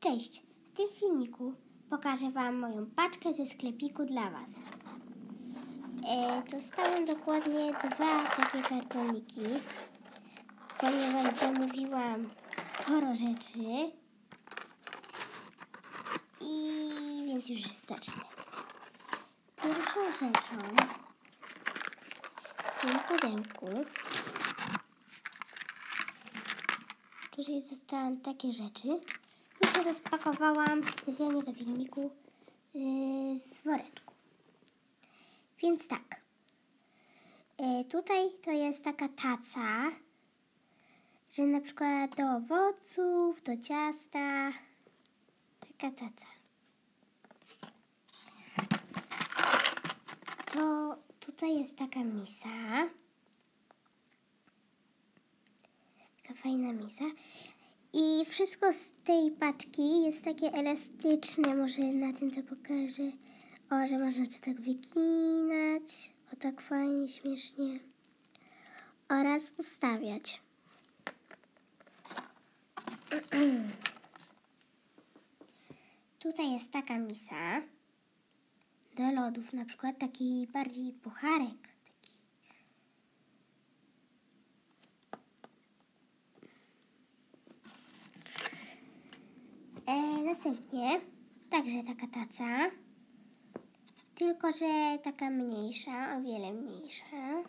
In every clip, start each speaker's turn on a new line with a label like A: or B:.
A: Cześć! W tym filmiku pokażę Wam moją paczkę ze sklepiku dla Was. E, dostałem dokładnie dwa takie kartoniki, ponieważ zamówiłam sporo rzeczy. I więc już zacznę. Pierwszą rzeczą w tym pudełku, w której zostałam takie rzeczy, je rozpakowałam specjalnie do filmiku yy, z woreczku. Więc tak. Yy, tutaj to jest taka taca, że na przykład do owoców, do ciasta. Taka taca. To tutaj jest taka misa. Taka fajna misa. I wszystko z tej paczki jest takie elastyczne. Może na tym to pokażę. O, że można to tak wyginać. O, tak fajnie, śmiesznie. Oraz ustawiać. Tutaj jest taka misa. Do lodów na przykład taki bardziej pucharek. Taki. E, następnie także taka taca. Tylko, że taka mniejsza, o wiele mniejsza.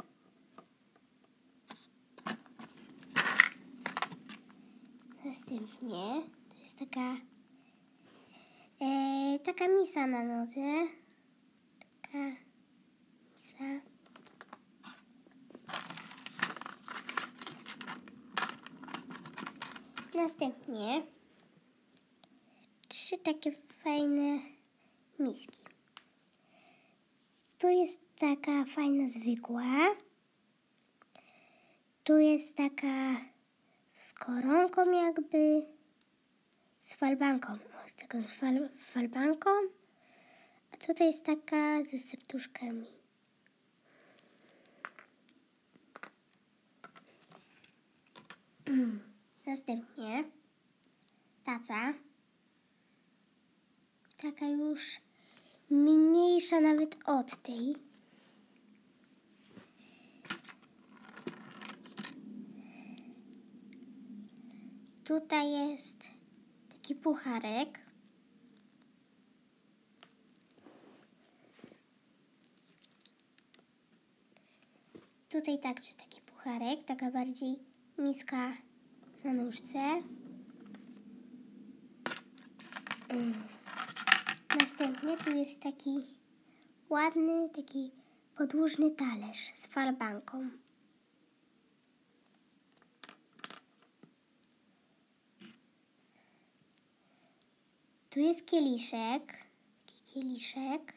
A: Następnie to jest taka e, taka misa na nodze. Taka misa. Następnie takie fajne miski. Tu jest taka fajna zwykła. Tu jest taka z koronką jakby, z falbanką. Z taką z fal, falbanką. A tutaj jest taka ze serduszkami. Następnie taca. Taka już mniejsza nawet od tej. Tutaj jest taki pucharek. Tutaj także taki pucharek, taka bardziej miska na nóżce. Mm. Następnie tu jest taki ładny, taki podłużny talerz z falbanką. Tu jest kieliszek, taki kieliszek.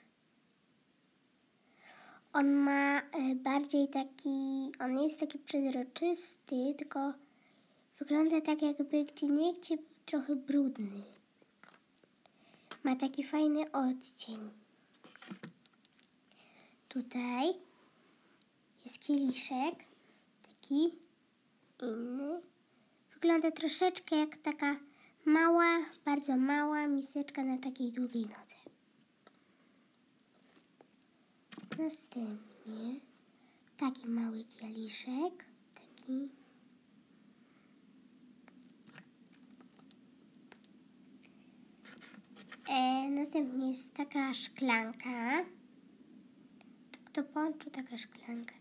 A: On ma e, bardziej taki, on jest taki przezroczysty, tylko wygląda tak jakby gdzie nie gdzie trochę brudny. Ma taki fajny odcień. Tutaj jest kieliszek, taki inny. Wygląda troszeczkę jak taka mała, bardzo mała miseczka na takiej długiej nodze. Następnie taki mały kieliszek, taki E, następnie jest taka szklanka. Tak do ponczu taka szklanka.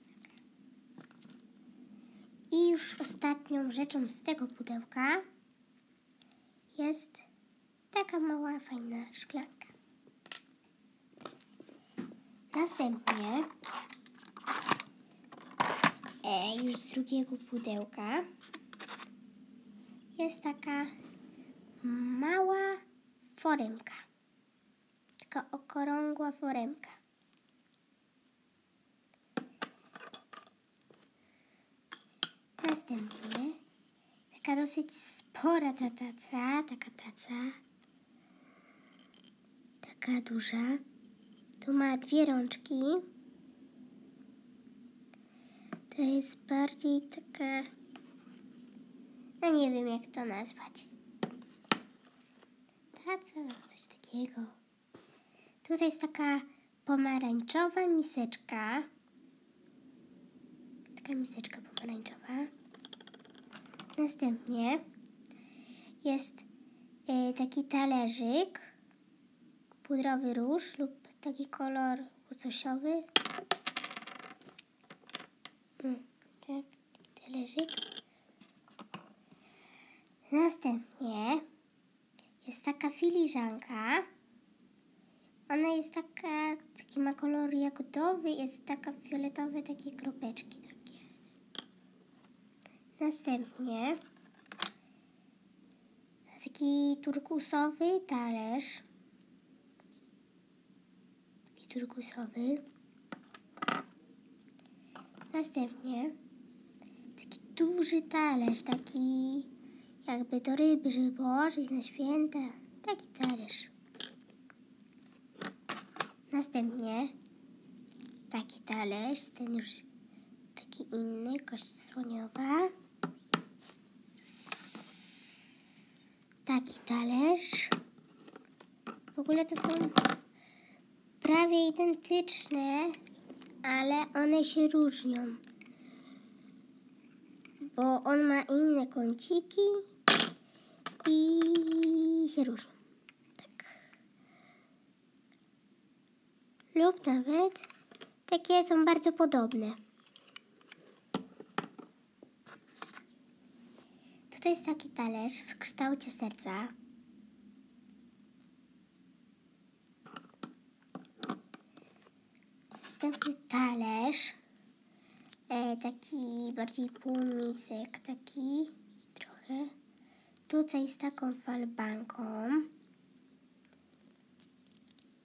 A: I już ostatnią rzeczą z tego pudełka jest taka mała, fajna szklanka. Następnie e, już z drugiego pudełka jest taka mała foremka. Taka okrągła foremka. Następnie taka dosyć spora ta taca, taka taca. Taka duża. Tu ma dwie rączki. To jest bardziej taka... No nie wiem jak to nazwać. taca, coś takiego. Tutaj jest taka pomarańczowa miseczka. Taka miseczka pomarańczowa. Następnie jest e, taki talerzyk, pudrowy róż lub taki kolor łososiowy. Tak, talerzyk. Następnie jest taka filiżanka. Ona jest taka, taki ma kolor jagodowy, jest taka fioletowe, takie kropeczki takie. Następnie taki turkusowy talerz. Taki turkusowy. Następnie taki duży talerz, taki jakby do ryby, żeby położyć na święta. Taki talerz. Następnie taki talerz, ten już taki inny, kość słoniowa. Taki talerz. W ogóle to są prawie identyczne, ale one się różnią. Bo on ma inne kąciki i się różnią. Lub nawet takie są bardzo podobne. Tutaj jest taki talerz w kształcie serca. Następny talerz. E, taki bardziej półmisek, taki trochę. Tutaj z taką falbanką.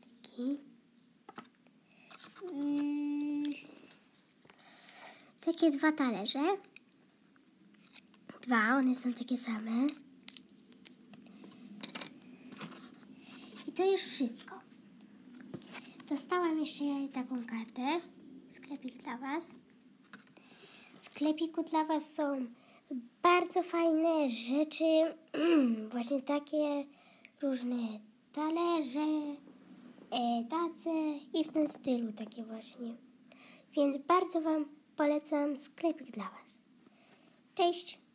A: Taki. Takie dwa talerze. Dwa, one są takie same. I to już wszystko. Dostałam jeszcze taką kartę. Sklepik dla Was. W sklepiku dla Was są bardzo fajne rzeczy. Właśnie takie różne talerze, e, tace i w tym stylu takie właśnie. Więc bardzo Wam polecam sklepik dla Was. Cześć!